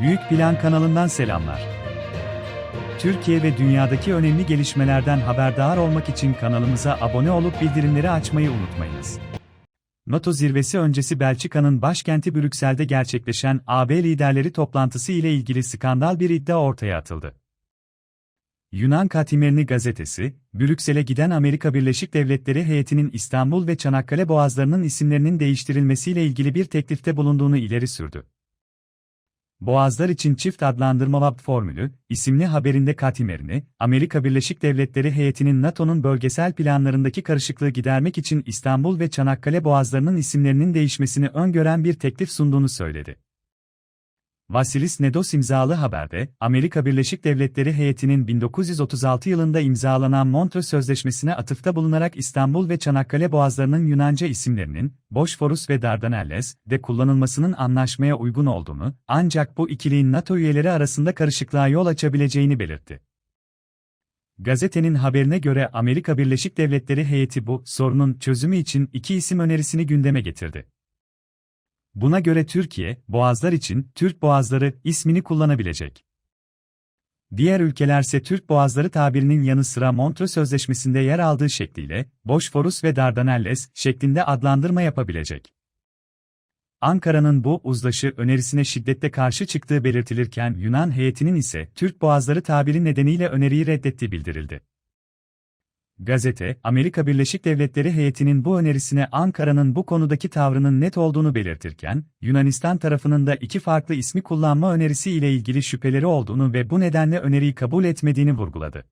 Büyük Plan kanalından selamlar. Türkiye ve dünyadaki önemli gelişmelerden haberdar olmak için kanalımıza abone olup bildirimleri açmayı unutmayınız. NATO zirvesi öncesi Belçika'nın başkenti Brüksel'de gerçekleşen AB liderleri toplantısı ile ilgili skandal bir iddia ortaya atıldı. Yunan Katimerini gazetesi, Brüksel'e giden Amerika Birleşik Devletleri heyetinin İstanbul ve Çanakkale boğazlarının isimlerinin değiştirilmesiyle ilgili bir teklifte bulunduğunu ileri sürdü. Boğazlar için çift adlandırma VAP formülü, isimli haberinde Katimerini, Amerika Birleşik Devletleri heyetinin NATO'nun bölgesel planlarındaki karışıklığı gidermek için İstanbul ve Çanakkale boğazlarının isimlerinin değişmesini öngören bir teklif sunduğunu söyledi. Vasilis Nedos imzalı haberde, Amerika Birleşik Devletleri heyetinin 1936 yılında imzalanan Montreux Sözleşmesi'ne atıfta bulunarak İstanbul ve Çanakkale boğazlarının Yunanca isimlerinin, Bosforus ve Dardanelles, de kullanılmasının anlaşmaya uygun olduğunu, ancak bu ikiliğin NATO üyeleri arasında karışıklığa yol açabileceğini belirtti. Gazetenin haberine göre Amerika Birleşik Devletleri heyeti bu sorunun çözümü için iki isim önerisini gündeme getirdi. Buna göre Türkiye, Boğazlar için Türk Boğazları ismini kullanabilecek. Diğer ülkelerse Türk Boğazları tabirinin yanı sıra Montreux Sözleşmesi'nde yer aldığı şekliyle Bosforus ve Dardanelles şeklinde adlandırma yapabilecek. Ankara'nın bu uzlaşı önerisine şiddetle karşı çıktığı belirtilirken Yunan heyetinin ise Türk Boğazları tabiri nedeniyle öneriyi reddettiği bildirildi. Gazete, Amerika Birleşik Devletleri heyetinin bu önerisine Ankara'nın bu konudaki tavrının net olduğunu belirtirken, Yunanistan tarafının da iki farklı ismi kullanma önerisi ile ilgili şüpheleri olduğunu ve bu nedenle öneriyi kabul etmediğini vurguladı.